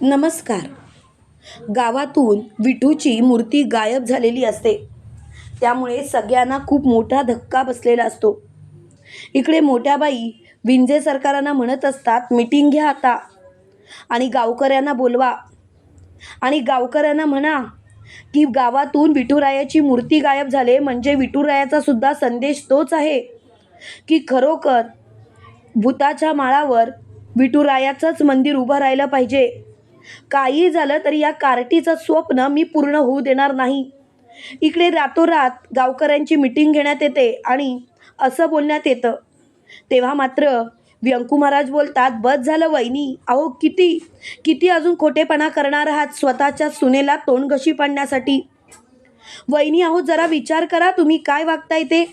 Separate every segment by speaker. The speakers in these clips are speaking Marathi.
Speaker 1: नमस्कार. गावातून विठूची मूर्ती गायब झालेली असते. त्यामुळे सगळ्यांना खूप मोठा धक्का बसलेला असतो. इकडे मोठ्या बाई विंजे सरकारांना म्हणत असतात मिटिंग घ्या आता. आणि गावकऱ्यांना बोलवा. आणि गावकऱ्यांना म्हणा की गावातून विठुरायाची मूर्ती गायब झाले म्हणजे विठुरायाचा सुद्धा संदेश तोच आहे की खरोखर भूताच्या माळावर विठुरायाचंच मंदिर उभं राहिलं पाहिजे. काही झालं तरी या कार्टीचं स्वप्न मी पूर्ण होऊ देणार नाही. इकडे रातोरात गावकऱ्यांची मिटिंग घेण्यात येते आणि असं बोलण्यात येतं. तेव्हा मात्र व्यंकू महाराज बोलतात बस झालं वहिनी. अहो किती किती अजून खोटेपणा करणार आहात स्वतःच्या सुनेला तोंड घशी पाडण्यासाठी? वहिनी अहो जरा विचार करा तुम्ही काय वागताय ते?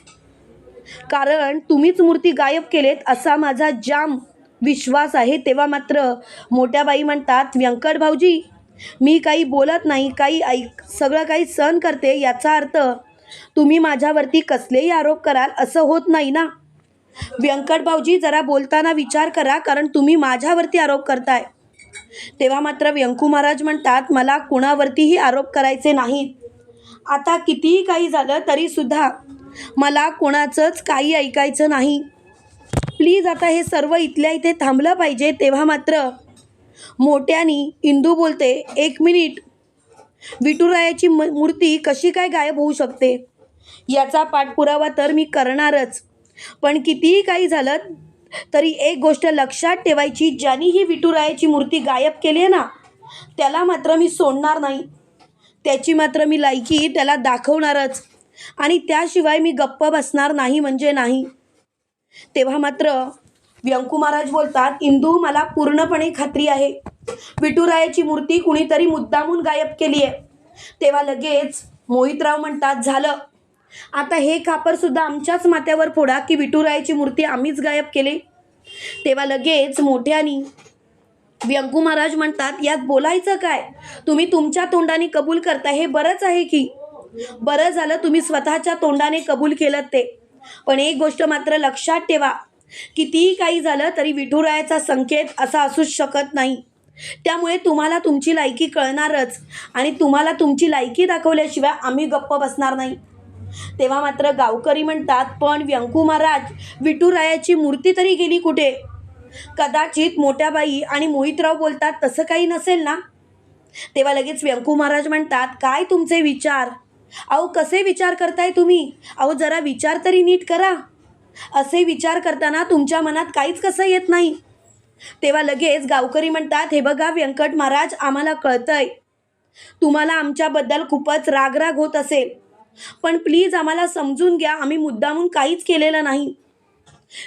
Speaker 1: कारण तुम्हीच मूर्ती गायब केलेत असा माझा जाम विश्वास आहे तेव्हा मात्र मोठ्या बाई म्हणतात व्यंकट भाऊजी मी काही बोलत नाही काही ऐक सगळं काही सहन करते याचा अर्थ तुम्ही माझ्यावरती कसलेही आरोप कराल असं होत नाही ना? व्यंकट भाऊजी जरा बोलताना विचार करा कारण तुम्ही माझ्यावरती आरोप करताय. तेव्हा मात्र व्यंकू महाराज म्हणतात मला कुणावरतीही आरोप करायचे नाहीत. आता कितीही काही झालं तरीसुद्धा मला कोणाचंच काही ऐकायचं नाही. प्लीज आता हे सर्व इथल्या इथे थांबलं पाहिजे तेव्हा मात्र मोठ्यानी इंदू बोलते एक मिनिट. विठुरायाची म मूर्ती कशी काय गायब होऊ शकते? याचा पाठपुरावा तर मी करणारच. पण कितीही काही झालं तरी एक गोष्ट लक्षात ठेवायची ज्यांनी ही विठुरायाची मूर्ती गायब केली आहे ना त्याला मात्र मी सोडणार नाही. त्याची मात्र मी लायकी त्याला दाखवणारच. आणि त्याशिवाय मी गप्प बसणार नाही म्हणजे नाही. तेव्हा मात्र व्यंकू महाराज बोलतात इंदू मला पूर्णपणे खात्री आहे. विठुरायाची मूर्ती कुणीतरी मुद्दामून गायब केली आहे तेव्हा लगेच मोहितराव म्हणतात झालं. आता हे खापरसुद्धा आमच्याच माथ्यावर फोडा की विठुरायाची मूर्ती आम्हीच गायब केली. तेव्हा लगेच मोठ्यानी व्यंकू महाराज म्हणतात यात बोलायचं काय? तुम्ही तुमच्या तोंडाने कबूल करता हे बरंच आहे की. बरं झालं तुम्ही स्वतःच्या तोंडाने कबूल केलं ते. पण एक गोष्ट मात्र लक्षात ठेवा कितीही काही झालं तरी विठुरायाचा संकेत असा असूच शकत नाही. त्यामुळे तुम्हाला तुमची लायकी कळणारच आणि तुम्हाला तुमची लायकी दाखवल्याशिवाय आम्ही गप्प बसणार नाही. तेव्हा मात्र गावकरी म्हणतात पण व्यंकू महाराज विठुरायाची मूर्ती तरी गेली कुठे? कदाचित मोठ्याबाई आणि मोहितराव बोलतात तसं काही नसेल ना? तेव्हा लगेच व्यंकू महाराज म्हणतात काय तुमचे विचार? अहो कसे विचार करताय तुम्ही? अहो जरा विचार तरी नीट करा. असे विचार करताना तुमच्या मनात काहीच कसं येत नाही. तेव्हा लगेच गावकरी म्हणतात हे बघा व्यंकट महाराज आम्हाला कळतंय. तुम्हाला आमच्याबद्दल खूपच रागराग होत असेल. पण प्लीज आम्हाला समजून घ्या आम्ही मुद्दामून काहीच केलेलं नाही.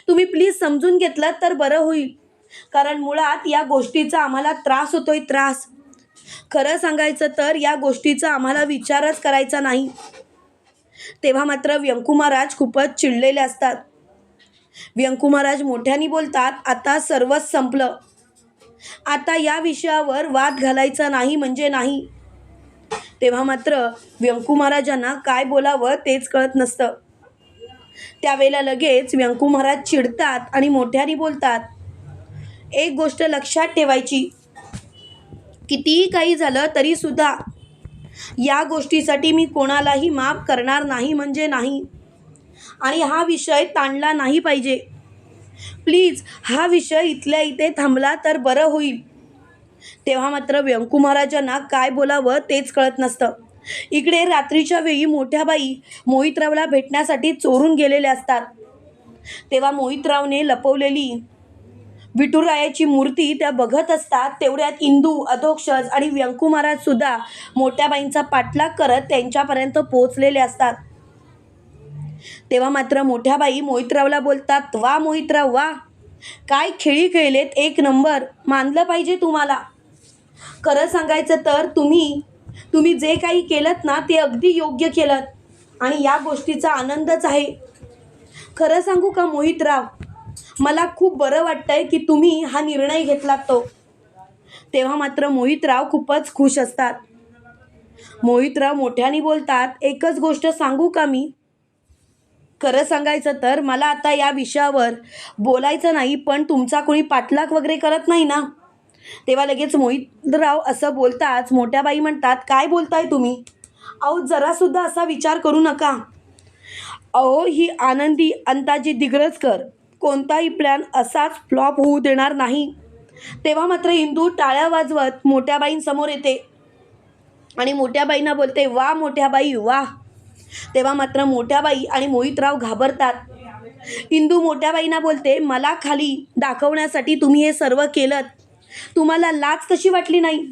Speaker 1: तुम्ही प्लीज समजून घेतलं तर बरं होईल. कारण मुळात या गोष्टीचा आम्हाला त्रास होतोय त्रास. खरं सांगायचं तर या गोष्टीचा आम्हाला विचारच करायचा नाही. तेव्हा मात्र व्यंकू महाराज खूपच चिडलेले असतात. व्यंकू महाराज मोठ्याने बोलतात आता सर्वच संपलं. आता या विषयावर वाद घालायचा नाही म्हणजे नाही. तेव्हा मात्र व्यंकू महाराजांना काय बोलावं तेच कळत नसतं. त्यावेळेला लगेच व्यंकुमहाराज चिडतात आणि मोठ्याने बोलतात एक गोष्ट लक्षात ठेवायची. कितीही काही झालं तरीसुद्धा या गोष्टीसाठी मी कोणालाही माफ करणार नाही म्हणजे नाही. आणि हा विषय ताणला नाही पाहिजे. प्लीज हा विषय इथल्या इथे थांबला तर बरं होईल. तेव्हा मात्र व्यंकू महाराजांना काय बोलावं तेच कळत नसतं. इकडे रात्रीच्या वेळी मोठ्या बाई मोहितरावला भेटण्यासाठी चोरून गेलेले असतात. तेव्हा मोहितरावने लपवलेली विठुरायाची मूर्ती त्या बघत असतात. तेवढ्यात इंदू अधोक्षज आणि व्यंकुमाराज सुद्धा मोठ्याबाईंचा पाठलाग करत त्यांच्यापर्यंत पोहोचलेले असतात. तेव्हा मात्र मोठ्या बाई मोहितरावला बोलतात वा मोहितराव वा! काय खेळी खेळलेत एक नंबर! मानलं पाहिजे तुम्हाला. खरं सांगायचं तर तुम्ही तुम्ही जे काही केलं ना ते अगदी योग्य केलं आणि या गोष्टीचा आनंदच आहे. खरं सांगू का मोहितराव? मला खूप बरं वाटतंय की तुम्ही हा निर्णय घेतलात तो. तेव्हा मात्र मोहितराव खूपच खुश असतात. मोहितराव मोठ्याने बोलतात एकच गोष्ट सांगू का मी? खरं सांगायचं तर मला आता या विषयावर बोलायचं नाही पण तुमचा कोणी पाठलाग वगैरे करत नाही ना? तेव्हा लगेच मोहितराव असं बोलताच मोठ्या बाई म्हणतात काय बोलताय तुम्ही? अहो जरासुद्धा असा विचार करू नका. अहो ही आनंदी अंताजी दिग्रजकर कोणताही प्लॅन असाच फ्लॉप होऊ देणार नाही. तेव्हा मात्र इंदू टाळ्या वाजवत मोठ्याबाईंसमोर येते. आणि मोठ्याबाईंना बोलते वा मोठ्याबाई वा. तेव्हा मात्र मोठ्याबाई आणि मोहितराव घाबरतात. इंदू मोठ्याबाईंना बोलते मला खाली दाखवण्यासाठी तुम्ही हे सर्व केलं तुम्हाला लाज कशी वाटली नाही.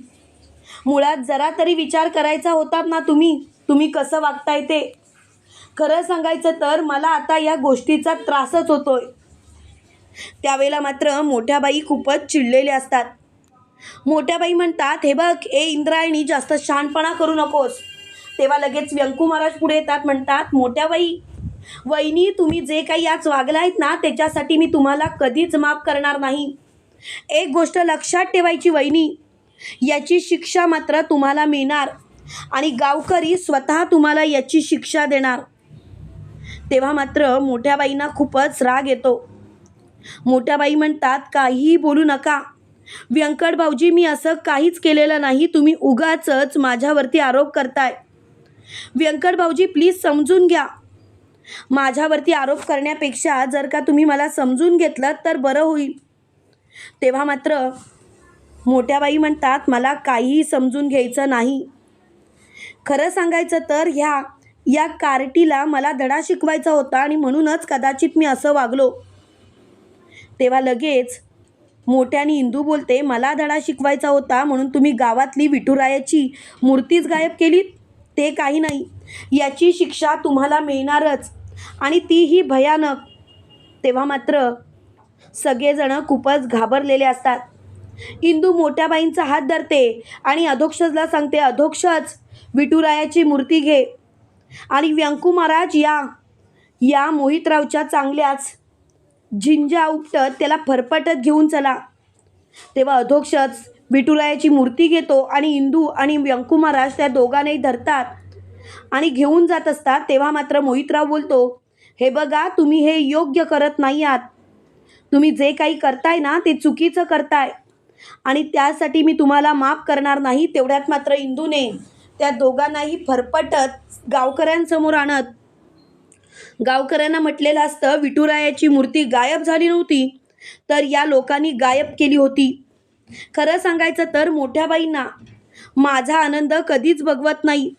Speaker 1: मुळात जरा तरी विचार करायचा होता ना तुम्ही? तुम्ही कसं वागताय ते? खरं सांगायचं तर मला आता या गोष्टीचा त्रासच होतोय. त्यावेळेला मात्र मोठ्या बाई खूपच चिडलेल्या असतात. मोठ्या बाई म्हणतात हे बघ ए इंद्रायणी जास्त शहाणपणा करू नकोस. तेव्हा लगेच व्यंकू महाराज पुढे येतात म्हणतात मोठ्या बाई वहिनी तुम्ही जे काही आज वागला आहेत ना त्याच्यासाठी मी तुम्हाला कधीच माफ करणार नाही. एक गोष्ट लक्षात ठेवायची वहिनी याची शिक्षा मात्र तुम्हाला मिळणार आणि गावकरी स्वतः तुम्हाला याची शिक्षा देणार. तेव्हा मात्र मोठ्या बाईंना खूपच राग येतो. मोठ्या बाई म्हणतात काहीही बोलू नका. व्यंकट भाऊजी मी असं काहीच केलेलं नाही. तुम्ही उगाचच माझ्यावरती आरोप करताय. व्यंकट भाऊजी प्लीज समजून घ्या. माझ्यावरती आरोप करण्यापेक्षा जर का तुम्ही मला समजून घेतलं तर बरं होईल. तेव्हा मात्र मोठ्या बाई म्हणतात मला काहीही समजून घ्यायचं नाही. खरं सांगायचं तर ह्या या कार्टीला मला धडा शिकवायचा होता आणि म्हणूनच कदाचित मी असं वागलो. तेव्हा लगेच मोठ्याने इंदू बोलते मला धडा शिकवायचा होता म्हणून तुम्ही गावातली विठुरायाची मूर्तीच गायब केलीत? ते काही नाही. याची शिक्षा तुम्हाला मिळणारच. आणि तीही भयानक. तेव्हा मात्र सगळेजणं खूपच घाबरलेले असतात. इंदू मोठ्या बाईंचा हात धरते आणि अधोक्षजला सांगते अधोक्षज विठुरायाची मूर्ती घे. आणि व्यंकू महाराज या या मोहितरावच्या चांगल्याच झिंजा उपटत त्याला फरफटत घेऊन चला. तेव्हा अधोक्षच विठुरायाची मूर्ती घेतो आणि इंदू आणि व्यंकू महाराज त्या दोघांनाही धरतात आणि घेऊन जात असतात. तेव्हा मात्र मोहितराव बोलतो हे बघा तुम्ही हे योग्य करत नाही आहात. तुम्ही जे काही करताय ना ते चुकीचं करताय. आणि त्यासाठी मी तुम्हाला माफ करणार नाही. तेवढ्यात मात्र इंदूने त्या दोघांनाही फरफटत गावकऱ्यांसमोर आणत गावकऱ्यांना म्हटलेलं असतं विठुरायाची मूर्ती गायब झाली नव्हती तर या लोकांनी गायब केली होती. खरं सांगायचं तर मोठ्या बाईंना माझा आनंद कधीच बघवत नाही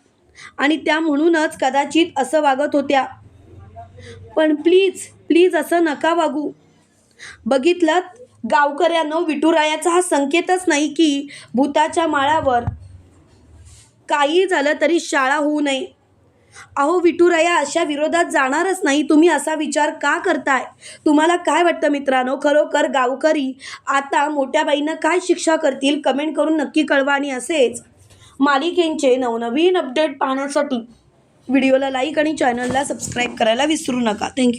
Speaker 1: आणि त्या म्हणूनच कदाचित असं वागत होत्या. पण प्लीज प्लीज असं नका वागू. बघितलं गावकऱ्यांनो विठुरायाचा हा संकेतच नाही की भूताच्या माळावर काही झालं तरी शाळा होऊ नये. अहो विठुराया अशा विरोधात जाणारच नाही. तुम्ही असा विचार का करताय? तुम्हाला काय वाटतं मित्रांनो? खरोखर गावकरी आता मोठ्याबाईंना काय शिक्षा करतील? कमेंट करून नक्की कळवा आणि असेच मालिकेंचे नवनवीन अपडेट पाहण्यासाठी व्हिडिओला लाईक आणि चॅनलला सबस्क्राईब करायला विसरू नका. थँक्यू.